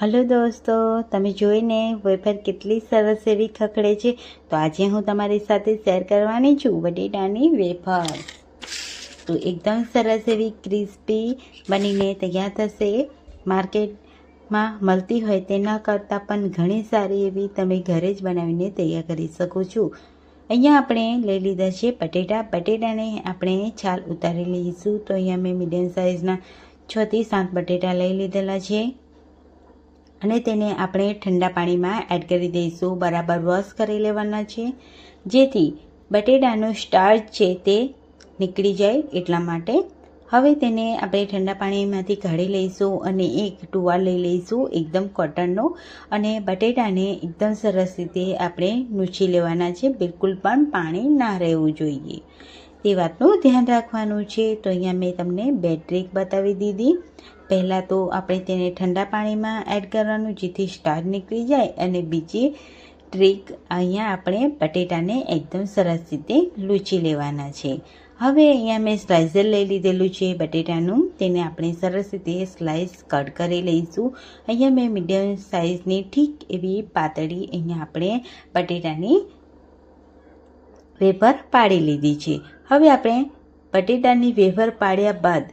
Hello દોસ્તો, તમે જોઈને વેફર કેટલી સરસ એવી ખખડે છે. તો આજે હું તમારી સાથે શેર કરવાની છું બટેટાની વેફર. તો એકદમ સરસ એવી ક્રિસ્પી બનીને તૈયાર થશે. માર્કેટમાં મળતી હોય તેના કરતાં પણ ઘણી સારી એવી તમે ઘરે જ બનાવીને તૈયાર કરી શકો છો. અહીંયા આપણે લઈ લીધા છે બટેટા. બટેટાને આપણે છાલ ઉતારી લઈશું. તો અહીંયા મેં મીડિયમ સાઇઝના છથી સાત બટેટા લઈ લીધેલા છે. અને તેને આપણે ઠંડા પાણીમાં એડ કરી દઈશું. બરાબર વોશ કરી લેવાના છે. જેથી બટેટાનો સ્ટાર્ચ છે તે નીકળી જાય એટલા માટે. હવે તેને આપણે ઠંડા પાણીમાંથી કાઢી લઈશું અને એક ટુવાલ લઈ લઈશું, એકદમ કોટનનો. અને બટેટાને એકદમ સરસ રીતે આપણે નૂછી લેવાના છે. બિલકુલ પણ પાણી ના રહેવું જોઈએ. તે વાતનું ધ્યાન રાખવાનું છે. તો અહીંયા મેં તમને બે ટ્રીક બતાવી દીધી. પહેલાં તો આપણે તેને ઠંડા પાણીમાં એડ કરવાનું, જેથી સ્ટાર નીકળી જાય અને બીજી ટ્રીક અહીંયા આપણે બટેટાને એકદમ સરસ રીતે લૂચી લેવાના છે. હવે અહીંયા મેં સ્લાઇસર લઈ લીધેલું છે બટેટાનું, તેને આપણે સરસ રીતે સ્લાઇસ કટ કરી લઈશું. અહીંયા મેં મીડિયમ સાઇઝની ઠીક એવી પાતળી અહીંયા આપણે બટેટાની વેફર પાડી લીધી છે. હવે આપણે બટેટાની વેફર પાડ્યા બાદ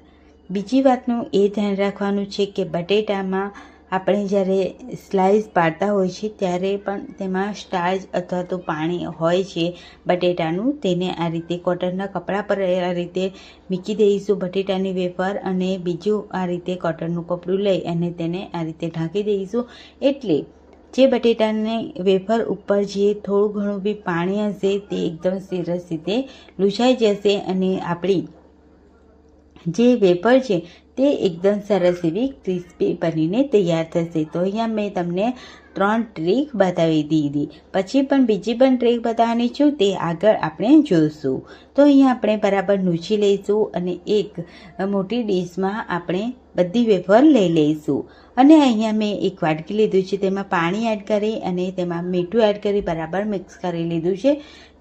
બીજી વાતનું એ ધ્યાન રાખવાનું છે કે બટેટામાં આપણે જ્યારે સ્લાઇસ પાડતા હોય છે, ત્યારે પણ તેમાં સ્ટાર્ચ અથવા તો પાણી હોય છે. બટેટાનું તેને આ રીતે કોટનના કપડા પર આ રીતે મૂકી દઈશું બટેટાની વેફર અને બીજું આ રીતે કોટનનું કપડું લઈ અને તેને આ રીતે ઢાંકી દઈશું. એટલે જે બટેટાને વેફર ઉપર જે થોડું ઘણું બી પાણી હશે તે એકદમ સરસ રીતે લૂછાઈ જશે અને આપણી જે વેપર છે તે એકદમ સરસ એવી ક્રિસ્પી બનીને તૈયાર થશે. તો અહીંયા મેં તમને ત્રણ ટ્રીક બતાવી દીધી. પછી પણ બીજી પણ ટ્રીક બતાવવાની છું, તે આગળ આપણે જોઈશું તો અહીંયા આપણે બરાબર નૂચી લઈશું અને એક મોટી ડીશમાં આપણે બધી વેફર લઈ લઈશું. અને અહીંયા મેં એક વાટકી લીધું છે, તેમાં પાણી એડ કરી અને તેમાં મીઠું એડ કરી બરાબર મિક્સ કરી લીધું છે.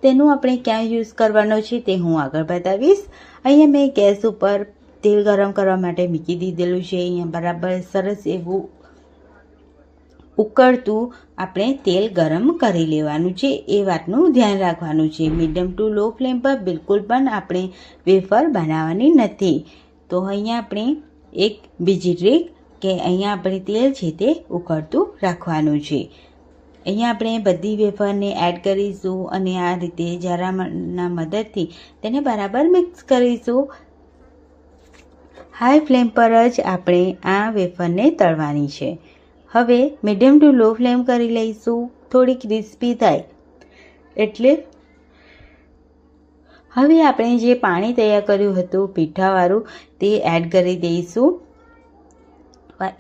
તેનું આપણે ક્યાં યુઝ કરવાનો છે તે હું આગળ બતાવીશ. અહીંયા મેં ગેસ ઉપર તેલ ગરમ કરવા માટે મૂકી દીધેલું છે. અહીંયા બરાબર સરસ એવું ઉકળતું આપણે તેલ ગરમ કરી લેવાનું છે. એ વાતનું ધ્યાન રાખવાનું છે. મીડિયમ ટુ લો ફ્લેમ પર બિલકુલ પણ આપણે વેફર બનાવવાની નથી. તો અહીંયા આપણે એક બીજી ટ્રીક કે અહીંયા આપણે તેલ છે તે ઉકળતું રાખવાનું છે. અહીંયા આપણે બધી વેફરને એડ કરીશું અને આ રીતે જરાના મદદથી તેને બરાબર મિક્સ કરીશું. હાઈ ફ્લેમ પર જ આપણે આ વેફરને તળવાની છે. હવે મીડિયમ ટુ લો ફ્લેમ કરી લઈશું. થોડી ક્રિસ્પી થાય. એટલે હવે આપણે જે પાણી તૈયાર કર્યું હતું, પીઠાવાળું, તે એડ કરી દઈશું.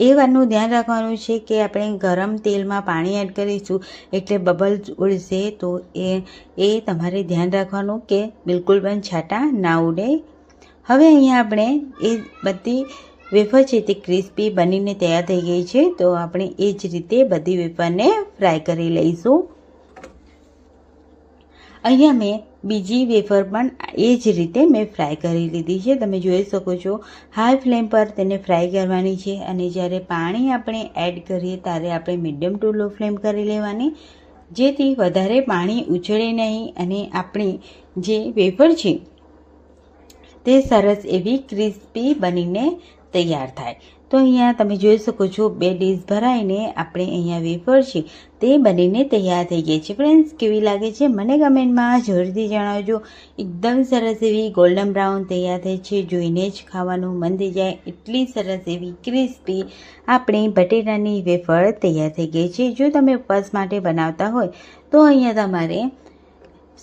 એ વાતનું ધ્યાન રાખવાનું છે કે આપણે ગરમ તેલમાં પાણી એડ કરીશું એટલે બબલ ઉડશે તો એ એ તમારે ધ્યાન રાખવાનું કે બિલકુલ પણ છાંટા ના ઉડે. હવે અહીંયા આપણે એ બધી વેફર છે તે ક્રિસ્પી બનીને તૈયાર થઈ ગઈ છે, તો આપણે એ જ રીતે બધી વેફરને ફ્રાય કરી લઈશું. અહીંયા મેં બીજી વેફર પણ એ જ રીતે મેં ફ્રાય કરી લીધી છે. તમે જોઈ શકો છો, હાઈ ફ્લેમ પર તેને ફ્રાય કરવાની છે અને જ્યારે પાણી આપણે એડ કરીએ ત્યારે આપણે મીડિયમ ટુ લો ફ્લેમ કરી લેવાની. જેથી વધારે પાણી ઉછળે નહીં અને આપણી જે વેફર છે તે સરસ એવી ક્રિસ્પી બનીને તૈયાર થાય. તો અહીંયા તમે જોઈ શકો છો, બે ડીશ ભરાઈને આપણે અહીંયા વેફર છે, તે બનીને તૈયાર થઈ ગઈ છે. ફ્રેન્ડ્સ, કેવી લાગે છે? મને કમેન્ટમાં જરૂરથી જણાવજો. એકદમ સરસ એવી ગોલ્ડન બ્રાઉન તૈયાર થઈ છે. જોઈને જ ખાવાનું મન થઈ જાય. એટલી સરસ એવી ક્રિસ્પી આપણી બટેટાની વેફર તૈયાર થઈ ગઈ છે. જો તમે ઉપવાસ માટે બનાવતા હોય, તો અહીંયા તમારે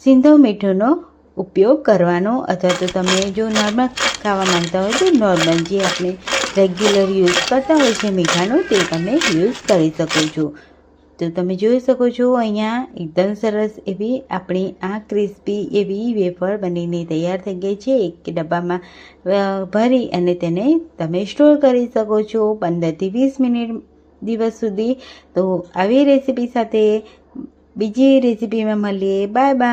સિંધવ મીઠોનો ઉપયોગ કરવાનો અથવા તો તમે જો નોર્મલ ખાવા માંગતા હોય તો નોર્મલ જે આપણે રેગ્યુલર યુઝ કરતા હોય છે મીઠાનું, તે તમે યુઝ કરી શકો છો. તો તમે જોઈ શકો છો અહીંયા એકદમ સરસ એવી આપણી આ ક્રિસ્પી એવી વેફર બનીને તૈયાર થઈ ગઈ છે. એક ડબ્બામાં ભરી અને તેને તમે સ્ટોર કરી શકો છો પંદરથી વીસ મિનિટ દિવસ સુધી. તો આવી રેસીપી સાથે બીજી રેસીપીમાં મળીએ. Bye bye